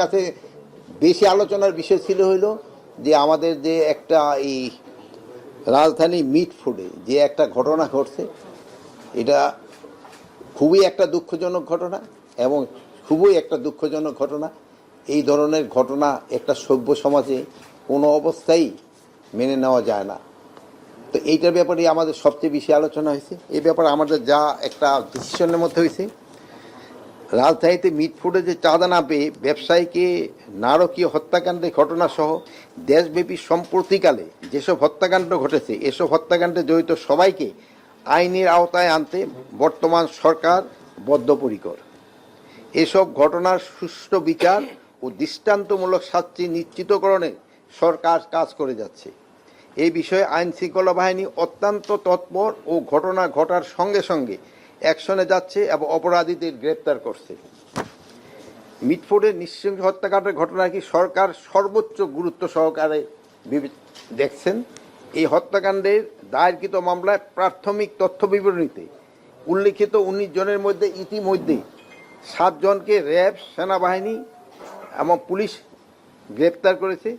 কাছে বেশি আলোচনার বিষয় ছিল হইল যে আমাদের যে একটা এই রাজধানী মিট ফুডে যে একটা ঘটনা ঘটছে, এটা খুবই একটা দুঃখজনক ঘটনা এবং খুবই একটা দুঃখজনক ঘটনা। এই ধরনের ঘটনা একটা সভ্য সমাজে কোনো অবস্থায় মেনে নেওয়া যায় না। তো এইটার ব্যাপারে আমাদের সবচেয়ে বেশি আলোচনা হয়েছে। এই ব্যাপারে আমাদের যা একটা ডিসিশনের মধ্যে হয়েছে রাজধানীতে মিট ফুডে যে চাঁদা না পেয়ে ব্যবসায়ীকে নারকীয় হত্যাকাণ্ডের ঘটনা সহ দেশব্যাপী সম্প্রতিকালে যেসব হত্যাকাণ্ড ঘটেছে, এসব হত্যাকাণ্ডে জড়িত সবাইকে আইনের আওতায় আনতে বর্তমান সরকার বদ্ধপরিকর। এসব ঘটনার সুষ্ঠু বিচার ও দৃষ্টান্তমূলক শাস্তি নিশ্চিতকরণে সরকার কাজ করে যাচ্ছে। এই বিষয়ে আইন শৃঙ্খলা বাহিনী অত্যন্ত তৎপর ও ঘটনা ঘটার সঙ্গে সঙ্গে অ্যাকশনে যাচ্ছে এবং অপরাধীদের গ্রেপ্তার করছে। মিটফোর্ডের নৃশংস হত্যাকাণ্ডের ঘটনা কি সরকার সর্বোচ্চ গুরুত্ব সহকারে দেখছেন? এই হত্যাকাণ্ডের দায়েরকৃত মামলায় প্রাথমিক তথ্য বিবরণীতে উল্লিখিত উনিশ জনের মধ্যে ইতিমধ্যে সাতজনকে র্যাব, সেনাবাহিনী এবং পুলিশ গ্রেপ্তার করেছে।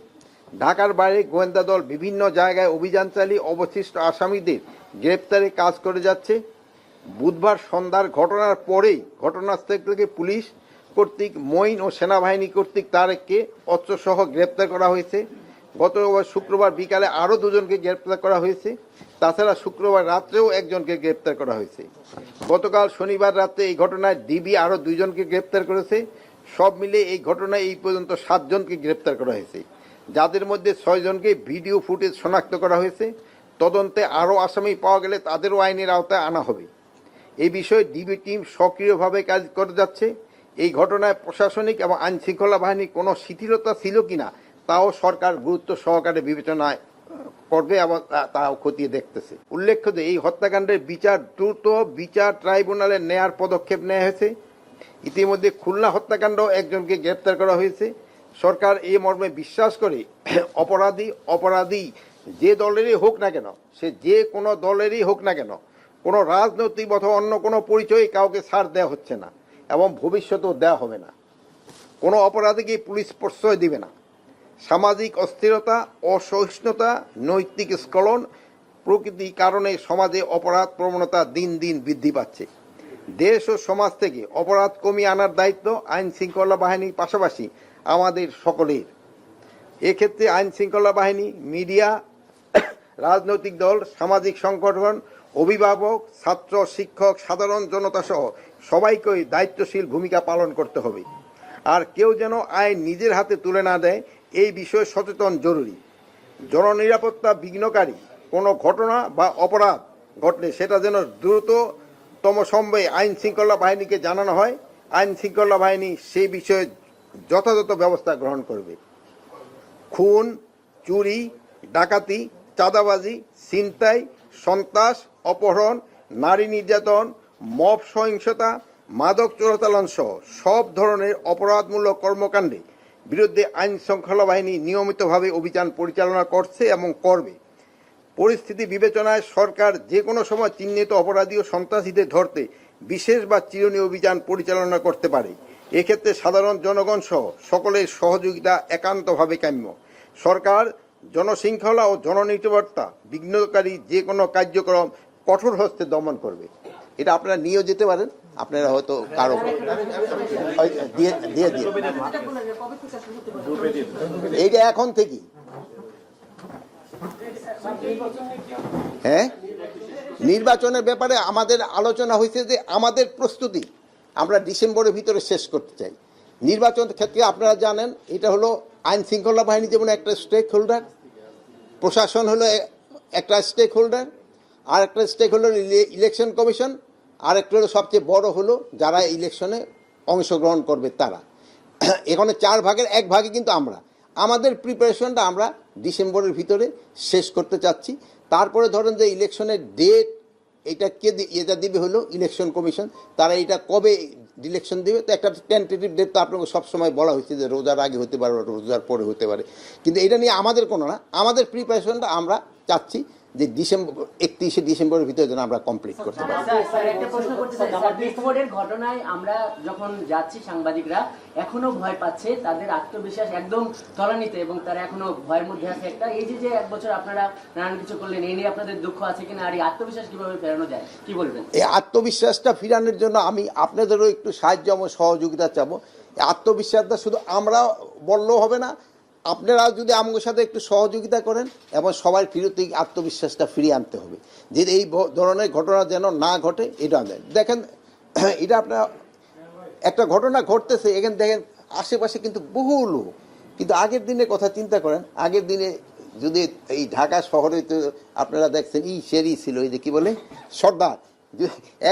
ঢাকার বাইরে গোয়েন্দা দল বিভিন্ন জায়গায় অভিযান চালিয়ে অবশিষ্ট আসামিদের গ্রেপ্তারে কাজ করে যাচ্ছে। বুধবার সন্ধ্যার ঘটনার পরেই ঘটনাস্থল থেকে পুলিশ কর্তৃক মঈন ও সেনাবাহিনী কর্তৃক তারেককে অস্ত্রসহ গ্রেপ্তার করা হয়েছে। গত শুক্রবার বিকালে আরও দুজনকে গ্রেপ্তার করা হয়েছে। তাছাড়া শুক্রবার রাত্রেও একজনকে গ্রেপ্তার করা হয়েছে। গতকাল শনিবার রাতে এই ঘটনায় ডিবি আরও দুইজনকে গ্রেপ্তার করেছে। সব মিলে এই ঘটনায় এই পর্যন্ত সাতজনকে গ্রেপ্তার করা হয়েছে। যাদের মধ্যে ছয়জনকে ভিডিও ফুটেজ শনাক্ত করা হয়েছে। তদন্তে আরও আসামি পাওয়া গেলে তাদেরও আইনের আওতায় আনা হবে। এই বিষয়ে ডিবি টিম সক্রিয়ভাবে কাজ করে যাচ্ছে। এই ঘটনায় প্রশাসনিক এবং আইন শৃঙ্খলা বাহিনীর কোনো শিথিলতা ছিল কিনা, তাও সরকার গুরুত্ব সহকারে বিবেচনায় করবে এবং তাও খতিয়ে দেখতেছে। উল্লেখ্য যে এই হত্যাকাণ্ডের বিচার দ্রুত বিচার ট্রাইব্যুনালে নেয়ার পদক্ষেপ নেওয়া হয়েছে। ইতিমধ্যে খুলনা হত্যাকাণ্ড একজনকে গ্রেপ্তার করা হয়েছে। সরকার এই মর্মে বিশ্বাস করে অপরাধী অপরাধী যে দলেরই হোক না কেন, সে যে কোনো দলেরই হোক না কেন কোনো রাজনৈতিক অথবা অন্য কোনো পরিচয়ে কাউকে ছাড় দেওয়া হচ্ছে না এবং ভবিষ্যতেও দেওয়া হবে না। কোনো অপরাধীকে পুলিশ প্রশ্রয় দিবে না। সামাজিক অস্থিরতা, অসহিষ্ণুতা, নৈতিক স্খলন প্রকৃতি কারণে সমাজে অপরাধ প্রবণতা দিন দিন বৃদ্ধি পাচ্ছে। দেশ ও সমাজ থেকে অপরাধ কমিয়ে আনার দায়িত্ব আইন শৃঙ্খলা বাহিনীর পাশাপাশি আমাদের সকলের। এক্ষেত্রে আইন শৃঙ্খলা বাহিনী, মিডিয়া, রাজনৈতিক দল, সামাজিক সংগঠন অভিভাবক, ছাত্র, শিক্ষক, সাধারণ জনতা সহ সবাইকেই দায়িত্বশীল ভূমিকা পালন করতে হবে। আর কেউ যেন আইন নিজের হাতে তুলে না দেয়, এই বিষয়ে সচেতন জরুরি। জননিরাপত্তা বিঘ্নকারী কোনো ঘটনা বা অপরাধ ঘটলে সেটা যেন দ্রুততম সময়ে আইন শৃঙ্খলা বাহিনীকে জানানো হয়। আইন শৃঙ্খলা বাহিনী সেই বিষয়ে যথাযথ ব্যবস্থা গ্রহণ করবে। খুন, চুরি, ডাকাতি, চাঁদাবাজি, ছিনতাই সন্ত্রাস, অপহরণ, নারী নির্যাতন, মব সহিংসতা, মাদক চোরাচালান সহ সব ধরনের অপরাধমূলক কর্মকাণ্ডে বিরুদ্ধে আইন শৃঙ্খলা বাহিনী নিয়মিতভাবে অভিযান পরিচালনা করছে এবং করবে। পরিস্থিতি বিবেচনায় সরকার যে কোনো সময় চিহ্নিত অপরাধী ও সন্ত্রাসীদের ধরতে বিশেষ বা চিরুনি অভিযান পরিচালনা করতে পারে। এক্ষেত্রে সাধারণ জনগণ সহ সকলের সহযোগিতা একান্তভাবে কাম্য। সরকার জনশৃঙ্খলা ও জননিরাপত্তা বিঘ্নকারী যে কোনো কার্যক্রম কঠোর হস্তে দমন করবে। এটা আপনারা নিয়েও যেতে পারেন, আপনারা হয়তো কারও দিয়ে দিয়ে এইটা এখন থেকেই। হ্যাঁ? নির্বাচনের ব্যাপারে আমাদের আলোচনা হয়েছে যে আমাদের প্রস্তুতি আমরা ডিসেম্বরের ভিতরে শেষ করতে চাই। নির্বাচন ক্ষেত্রে আপনারা জানেন, এটা হলো আইন শৃঙ্খলা বাহিনী যেমন একটা স্টেক হোল্ডার প্রশাসন হলো একটা স্টেক হোল্ডার আর একটা স্টেক হোল্ডার ইলেকশন কমিশন আর একটা হলো সবচেয়ে বড় হলো যারা ইলেকশনে অংশগ্রহণ করবে তারা। এখানে চার ভাগের এক ভাগে কিন্তু আমরা। আমাদের প্রিপারেশনটা আমরা ডিসেম্বরের ভিতরে শেষ করতে চাচ্ছি। তারপরে ধরেন যে ইলেকশনের ডেট এটা কে এটা দিবে হলো ইলেকশন কমিশন তারা এটা কবে ইলেকশন দেবে, তো একটা টেন্টেটিভ ডেট তো আপনাকে সবসময় বলা হয়েছে যে রোজার আগে হতে পারে রোজার পরে হতে পারে। কিন্তু এটা নিয়ে আমাদের কোনো না, আমাদের প্রিপারেশনটা আমরা চাচ্ছি যে ডিসেম্বর একত্রিশে ডিসেম্বরের ভিতরে যেন আমরা কমপ্লিট করতে পারি। স্যার স্যার একটা প্রশ্ন করতে বিস্ফোরণের ঘটনায় আমরা যখন যাচ্ছি সাংবাদিকরা এখনও ভয় পাচ্ছে তাদের আত্মবিশ্বাস একদম তলানিতে এবং তারা এখনও ভয়ের মধ্যে আছে একটা। এই যে যে এক বছর আপনারা নানান কিছু করলেন এই নিয়ে আপনাদের দুঃখ আছে কিনা আর এই আত্মবিশ্বাস কীভাবে ফেরানো যায় কি বলবেন? এই আত্মবিশ্বাসটা ফিরানোর জন্য আমি আপনাদেরও একটু সাহায্য এবং সহযোগিতা চাবো। আত্মবিশ্বাসটা শুধু আমরা বললেও হবে না আপনারা যদি আমাদের সাথে একটু সহযোগিতা করেন এবং সবার ফিরতে আত্মবিশ্বাসটা ফিরিয়ে আনতে হবে, যে এই ধরনের ঘটনা যেন না ঘটে, এটা দেখেন, এটা আপনার, একটা ঘটনা ঘটতেছে, এখানে দেখেন, আশেপাশে কিন্তু বহু লোক। কিন্তু আগের দিনের কথা চিন্তা করেন, আগের দিনে যদি এই ঢাকা শহরে তো আপনারা দেখছেন, ই সেরি ছিল, এই যে কি বলে? সর্দার।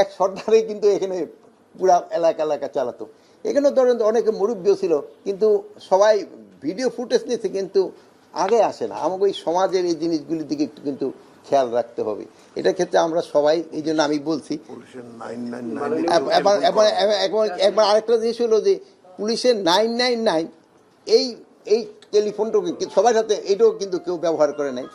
এক সর্দারে কিন্তু এখানে পুরা এলাকা এলাকা চালাতো। এখানে ধরেন অনেকে মুরব্বীও ছিল, কিন্তু সবাই ভিডিও ফুটেজ নিয়েছে কিন্তু আগে আসে না। আমাকে ওই সমাজের এই জিনিসগুলির দিকে একটু কিন্তু খেয়াল রাখতে হবে। এটা ক্ষেত্রে আমরা সবাই এই জন্য আমি বলছি একবার আরেকটা জিনিস হলো যে পুলিশের নাইন নাইন নাইন এই এই টেলিফোনটাকে সবার সাথে এটাও কিন্তু কেউ ব্যবহার করে নাই।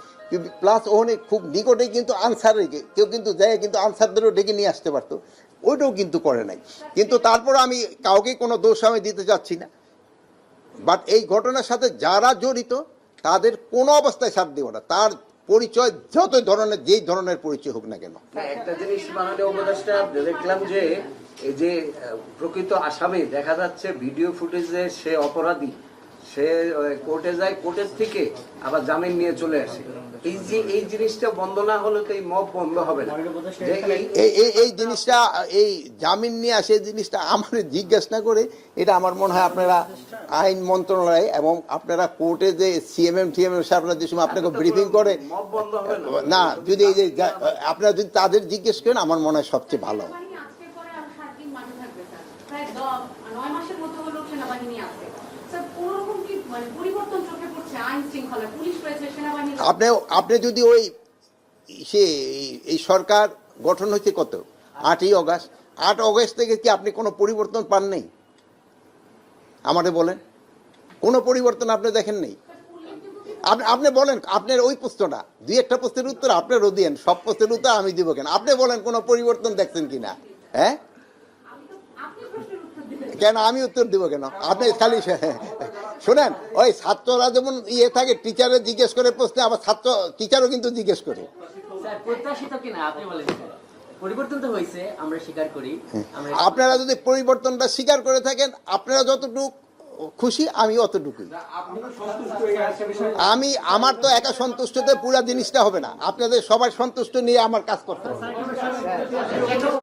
প্লাস ওখানে খুব নিকটে কিন্তু আনসার রেখে কেউ কিন্তু যায় কিন্তু আনসারদেরও ডেকে নিয়ে আসতে পারতো। ওইটাও কিন্তু করে নাই। কিন্তু তারপর আমি কাউকে কোনো দোষ আমি দিতে যাচ্ছি না। বাট এই ঘটনার সাথে যারা জড়িত তাদের কোনো অবস্থায় সাথ দেব না। তার পরিচয় যত ধরনের যেই ধরনের পরিচয় হোক না কেন। হ্যাঁ, একটা জিনিস উপদেষ্টা দেখলাম যে এই যে প্রকৃত আসামি দেখা যাচ্ছে ভিডিও ফুটেজে সে অপরাধী। সে কোর্টে যায় কোর্টের থেকে আবার জামিন নিয়ে চলে আসে। এই যে এই জিনিসটা বন্ধ না হলে তো এই মব বন্ধ হবে না। এই- এই এই এই জিনিসটা এই জামিন নিয়ে আসে এই জিনিসটা আমার জিজ্ঞাসা না করে এটা আমার মনে হয় আপনারা আইন মন্ত্রণালয় এবং আপনারা কোর্টে যে সিএমএম টিএমএম আপনারা যে সময় আপনাকে ব্রিফিং করে না। যদি এই যে আপনারা যদি তাদের জিজ্ঞেস করেন আমার মনে হয় সবচেয়ে ভালো। মানে পরিবর্তন চোখে পড়ছে আইন শৃঙ্খলা? পুলিশ রয়েছে সেনাবাহিনী রয়েছে। আপনি আপনি যদি ওই সে এই- এই সরকার গঠন হয়েছে কত? আটই অগাস্ট। আট অগস্ট থেকে কি আপনি কোনো পরিবর্তন পান নেই আমারে বলেন। কোনো পরিবর্তন আপনি দেখেন নেই। আপনি বলেন, আপনার ওই প্রশ্নটা, দুই একটা প্রশ্নের উত্তর আপনারও দিয়েন, সব প্রশ্নের উত্তর আমি দিব কেন? আপনি বলেন, কোনো পরিবর্তন দেখছেন কিনা? হ্যাঁ? কেন আমি উত্তর দিব কেন? আপনি খালি শোনেন ওই ছাত্ররা যেমন ইয়ে থাকে টিচারে জিজ্ঞেস করে প্রশ্নে, আবার ছাত্র, টিচারও কিন্তু জিজ্ঞেস করে। পরিবর্তন তো হয়েছে আমরা স্বীকার করি। আপনারা যদি পরিবর্তনটা স্বীকার করে থাকেন আপনারা যতটুকু খুশি আমি অতটুকুই। আমি আমার তো একা সন্তুষ্টতে পুরা জিনিসটা হবে না। আপনাদের সবার সন্তুষ্ট নিয়ে আমার কাজ করতে হবে।